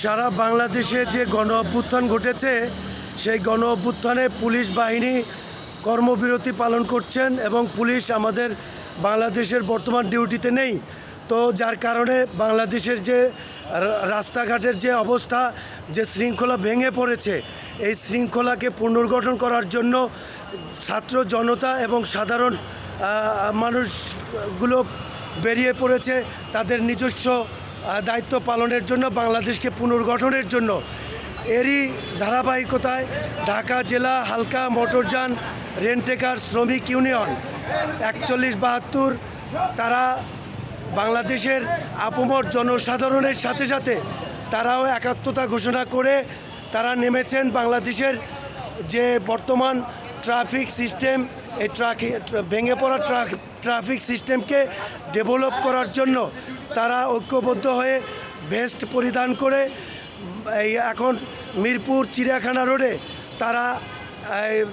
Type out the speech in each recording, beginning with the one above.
সারা বাংলাদেশে যে গণ অভ্যুত্থান ঘটেছে, সেই গণ অভ্যুত্থানে পুলিশ বাহিনী কর্মবিরতি পালন করছেন এবং পুলিশ আমাদের বাংলাদেশের বর্তমান ডিউটিতে নেই। তো যার কারণে বাংলাদেশের যে রাস্তাঘাটের যে অবস্থা, যে শৃঙ্খলা ভেঙে পড়েছে, এই শৃঙ্খলাকে পুনর্গঠন করার জন্য ছাত্র জনতা এবং সাধারণ মানুষগুলো বেরিয়ে পড়েছে। তাদের নিজস্ব দায়িত্ব পালনের জন্য, বাংলাদেশকে পুনর্গঠনের জন্য। এরই ধারাবাহিকতায় ঢাকা জেলা হালকা মোটরযান রেন্টেকার শ্রমিক ইউনিয়ন একচল্লিশ বাহাত্তর, তারা বাংলাদেশের আপমর জনসাধারণের সাথে সাথে তারাও একাত্মতা ঘোষণা করে তারা নেমেছেন বাংলাদেশের যে বর্তমান ট্রাফিক সিস্টেম এই ট্রাফিক ভেঙে পড়া ট্রা- ট্রাফিক সিস্টেমকে ডেভেলপ করার জন্য তারা ঐক্যবদ্ধ হয়ে ভেস্ট পরিধান করে, এই এখন মিরপুর চিড়িয়াখানা রোডে তারা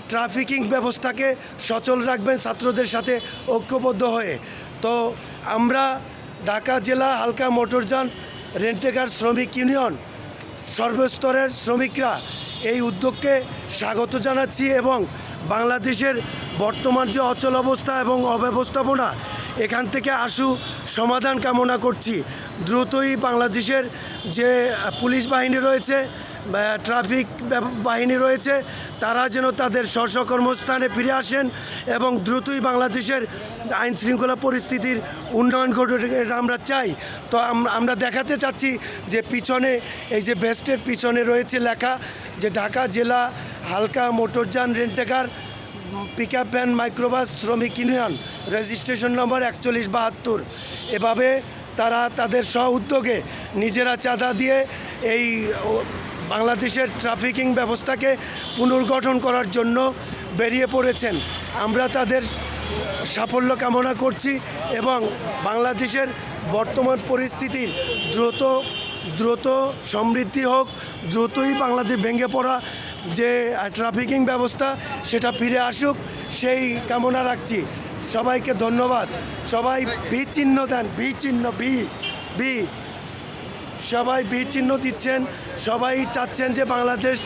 ট্রাফিকিং ব্যবস্থাকে সচল রাখবেন ছাত্রদের সাথে ঐক্যবদ্ধ হয়ে। তো আমরা ঢাকা জেলা হালকা মোটরযান রেন্টেকার শ্রমিক ইউনিয়ন, সর্বস্তরের শ্রমিকরা এই উদ্যোগকে স্বাগত জানাচ্ছি এবং বাংলাদেশের বর্তমান যে অচল অবস্থা এবং অব্যবস্থাপনা, এখান থেকে আশু সমাধান কামনা করছি। দ্রুতই বাংলাদেশের যে পুলিশ বাহিনী রয়েছে ট্রাফিক বাহিনী রয়েছে, তারা যেন তাদের স্ব কর্মস্থানে ফিরে আসেন এবং দ্রুতই বাংলাদেশের আইন শৃঙ্খলা পরিস্থিতির উন্নয়ন ঘটে, আমরা চাই। তো আমরা দেখাতে চাচ্ছি যে পিছনে, এই যে বেস্টের পিছনে রয়েছে লেখা যে ঢাকা জেলা হালকা মোটরযান rent a car pick up van, microbus, শ্রমিক ইউনিয়ন, রেজিস্ট্রেশন নম্বর একচল্লিশ বাহাত্তর। এভাবে তারা তাদের স্ব উদ্যোগে নিজেরা চাঁদা দিয়ে এই বাংলাদেশের ট্রাফিকিং ব্যবস্থাকে পুনর্গঠন করার জন্য বেরিয়ে পড়েছেন। আমরা তাদের সাফল্য কামনা করছি এবং বাংলাদেশের বর্তমান পরিস্থিতির দ্রুত দ্রুত সমৃদ্ধি হোক, দ্রুতই বাংলাদেশ ভেঙে পড়া যে ট্রাফিকিং ব্যবস্থা সেটা ফিরে আসুক, সেই কামনা রাখছি। সবাইকে ধন্যবাদ। সবাই বি চিহ্ন দেন বি চিহ্ন বি বি। সবাই বি চিহ্ন দিচ্ছেন, সবাই চাচ্ছেন যে বাংলাদেশ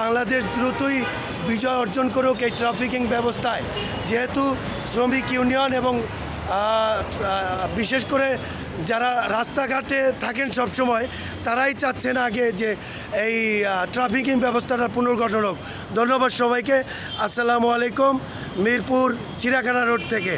বাংলাদেশ দ্রুতই বিজয় অর্জন করুক এই ট্রাফিকিং ব্যবস্থায়। যেহেতু শ্রমিক ইউনিয়ন এবং বিশেষ করে যারা রাস্তাঘাটে থাকেন সব সময় তারাই চাচ্ছেন আগে যে এই ট্রাফিকিং ব্যবস্থাটা পুনর্গঠন হোক। ধন্যবাদ সবাইকে। আসসালামু আলাইকুম, মিরপুর চিড়াখানা রোড থেকে।